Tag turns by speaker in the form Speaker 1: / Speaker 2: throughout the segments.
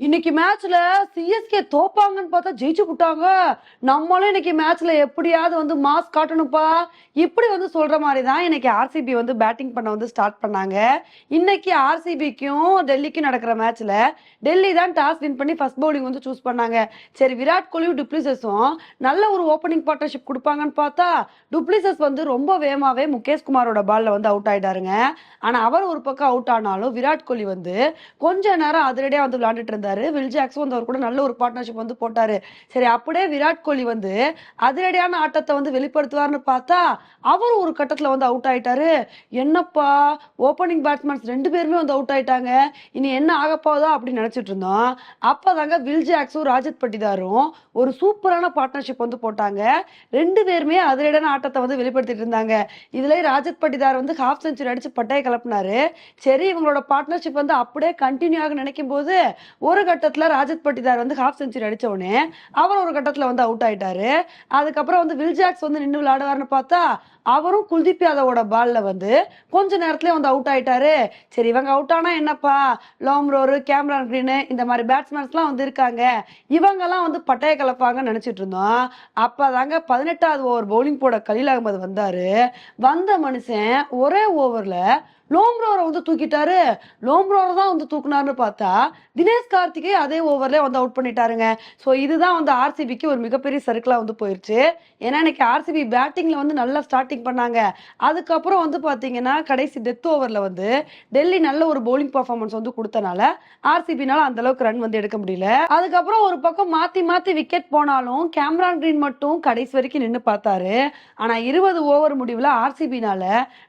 Speaker 1: இன்னைக்கு மேட்ச்ல சிஎஸ்கே தோப்பாங்கன்னு பார்த்தா ஜெயிச்சு விட்டாங்க. நம்மளும் இன்னைக்கு மேட்ச்ல எப்படியாவது வந்து மாஸ் காட்டணும்ப்பா. இப்படி வந்து சொல்ற மாதிரி தான் இன்னைக்கு ஆர்சிபி வந்து பேட்டிங் பண்ண வந்து ஸ்டார்ட் பண்ணாங்க. இன்னைக்கு ஆர்சிபிக்கும் டெல்லிக்கும் நடக்கிற மேட்ச்ல டெல்லி தான் டாஸ் வின் பண்ணி ஃபர்ஸ்ட் பவுலிங் வந்து சூஸ் பண்ணாங்க. சரி விராட் கோலியும் டுப்ளிசஸும் நல்ல ஒரு ஓப்பனிங் பார்ட்னர்ஷிப் கொடுப்பாங்கன்னு பார்த்தா டுப்ளிசஸ் வந்து ரொம்ப வேகமாவே முகேஷ் குமாரோட பால்ல வந்து அவுட் ஆயிட்டாருங்க. ஆனா அவர் ஒரு பக்கம் அவுட் ஆனாலும் விராட் கோலி வந்து கொஞ்ச நேரம் அதிரடியா வந்து விளையாண்டுட்டு இருந்தாரு வில் ஜாக்ஸும் வந்து அவர் கூட நல்ல ஒரு பார்ட்னர்ஷிப் வந்து போட்டாரு. சரி அப்படியே விராட் கோலி வந்து அதிரடியான ஆட்டத்தை வந்து வெளிப்படுத்துவார்னு பார்த்தா அவர் ஒரு கட்டத்துல வந்து அவுட் ஆயிட்டாரு. என்னப்பா ஓப்பனிங் பேட்ஸ்மேன்ஸ் ரெண்டு பேருமே வந்து அவுட் ஆயிட்டாங்க. இனி என்ன ஆக போதா அப்படின்னு நினைச்சிட்டு இருந்தோம். அப்பதாங்க வில் ஜாக்ஸும் ராஜத் பட்டிதாரும் ஒரு சூப்பரான பார்ட்னர்ஷிப் வந்து போட்டாங்க. ரெண்டு பேருமே அதிரடியான ஆட்டத்தை வந்து வெளிப்படுத்திட்டு இருந்தாங்க. இதுல ராஜத் பட்டிதார் வந்து ஹாஃப் செஞ்சுரி அடிச்சு பட்டையை கிளப்பினாரு சரி இவங்களோட பார்ட்னர்ஷிப் வந்து அப்படியே கண்டினியூ ஆக நினைக்கும் போது ஒரு கட்டத்துல ராஜத் பட்டிதார் வந்து ஹாஃப் செஞ்சுரி அடிச்ச உடனே அவர் ஒரு கட்டத்துல வந்து அவுட் ஆயிட்டாரு. அதுக்கப்புறம் வந்து வில் ஜாக்ஸ் வந்து நின்று விளையாடுவார்னு பார்த்தா அவரும் குல்தீப் யாதவோட பால்ல வந்து கொஞ்ச நேரத்துல வந்து அவுட் ஆயிட்டாரு. சரி இவங்க அவுட் ஆனா என்னப்பா? லோம்ரோரு கேமரான் கிரீனு இந்த மாதிரி பேட்ஸ்மேன்ஸ்லாம் வந்து இருக்காங்க. இவங்கெல்லாம் வந்து பட்டைய கலப்பாங்கன்னு நினைச்சிட்டு இருந்தோம். அப்பதாங்க பதினெட்டாவது ஓவர் பவுலிங் போட கலீல் அகமது வந்தாரு. வந்த மனுஷன் ஒரே ஓவர்ல லோம்ரோரை வந்து தூக்கிட்டாரு. லோம்ரோரை தான் வந்து தூக்குனாருன்னு பார்த்தா தினேஷ் கார்த்திகே அதே ஓவர்ல வந்து அவுட் பண்ணிட்டாருங்க. ஸோ இதுதான் வந்து ஆர்சிபிக்கு ஒரு மிகப்பெரிய சர்க்கிளாக வந்து போயிடுச்சு ஏன்னா இன்னைக்கு ஆர்சிபி பேட்டிங்கில் வந்து நல்லா ஸ்டார்டிங் பண்ணாங்க. அதுக்கப்புறம் வந்து பார்த்தீங்கன்னா கடைசி டெத் ஓவரில் வந்து டெல்லி நல்ல ஒரு பவுலிங் பர்ஃபார்மன்ஸ் வந்து கொடுத்தனால ஆர்சிபினால அந்த அளவுக்கு ரன் வந்து எடுக்க முடியல. அதுக்கப்புறம் ஒரு பக்கம் மாற்றி மாற்றி விக்கெட் போனாலும் கேம்ரான் கிரீன் மட்டும் கடைசி வரைக்கும் நின்று பார்த்தாரு. ஆனால் இருபது ஓவர் முடிவில் ஆர்சிபினால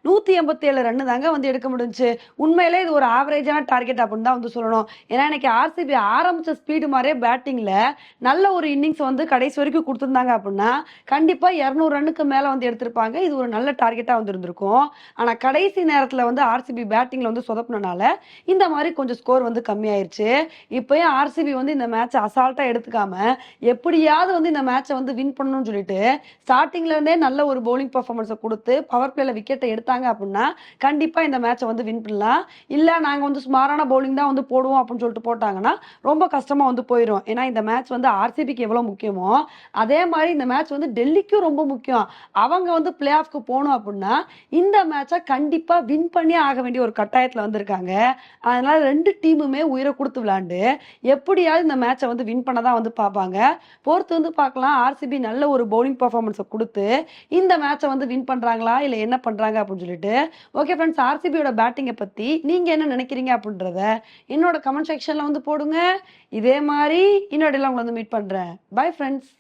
Speaker 1: நூற்றி எண்பத்தி ஏழு ரன்னு தாங்க வந்து எடுக்க முடிஞ்சு. உண்மையிலே இது ஒரு ஆவரேஜான டார்கெட் அப்படின்னு தான் வந்து சொல்லணும். ஏன்னா இன்னைக்கு ஆர்சிபி ஆரம்பிச்ச ஸ்பீடு மாதிரியே பேட்டிங்ல நல்ல ஒரு இன்னிங்ஸ் வந்து கடைசி வரைக்கும் கொடுத்துருந்தாங்க அப்படின்னா கண்டிப்பா இரநூறு ரன்னுக்கு மேல வந்து எடுத்திருப்பாங்க. இது ஒரு நல்ல டார்கெட்டா வந்து இருந்திருக்கும் ஆனா கடைசி நேரத்துல வந்து ஆர்சிபி பேட்டிங்ல வந்து சொதப்பினால இந்த மாதிரி கொஞ்சம் ஸ்கோர் வந்து கம்மியாயிருச்சு. இப்பயும் ஆர்சிபி வந்து இந்த மேட்ச்சை அசால்ட்டா எடுத்துக்காம எப்படியாவது வந்து இந்த மேட்சை வந்து வின் பண்ணணும்னு சொல்லிட்டு ஸ்டார்டிங்ல இருந்தே நல்ல ஒரு பவுலிங் பர்ஃபார்மன்ஸை கொடுத்து பவர் பிளேல விக்கெட்டை எடுத்தாங்க அப்படின்னா கண்டிப்பா இந்த மேட்சை வந்து வின் பண்ணலாம். இல்லை நாங்கள் வந்து சுமாரான பவுலிங் தான் வந்து போடுவோம் அப்படின்னு சொல்லிட்டு போட்டாங்கன்னா ரொம்ப கஷ்டமாக வந்து போயிடும் ஏன்னா இந்த மேட்ச் வந்து ஆர்சிபிக்கு எவ்வளோ முக்கியமோ அதே மாதிரி இந்த மேட்ச் வந்து டெல்லிக்கும் ரொம்ப முக்கியம். அவங்க வந்து பிளே ஆஃப்க்கு போகணும் அப்படின்னா இந்த மேட்சை கண்டிப்பாக வின் பண்ணி ஆக வேண்டிய ஒரு கட்டாயத்தில் வந்திருக்காங்க. அதனால ரெண்டு டீமுமே உயிரை கொடுத்து விளையாண்டு எப்படியாவது இந்த மேட்சை வந்து வின் பண்ண தான் வந்து பார்ப்பாங்க. பொறுத்து வந்து பார்க்கலாம். ஆர்சிபி நல்ல ஒரு பவுலிங் பர்ஃபார்மன்ஸை கொடுத்து இந்த மேட்சை வந்து வின் பண்றாங்களா? இல்லை என்ன பண்ணுறாங்க அப்படின்னு சொல்லிட்டு. ஓகே ஃப்ரெண்ட்ஸ் ஆர்சி ஆர்சிபியோட பேட்டிங்கை பத்தி நீங்க என்ன நினைக்கிறீங்க அப்படின்றத என்னோட கமெண்ட் செக்ஷன்ல வந்து போடுங்க. இதே மாதிரி இன்னொரு உங்களை வந்து மீட் பண்றேன். Bye friends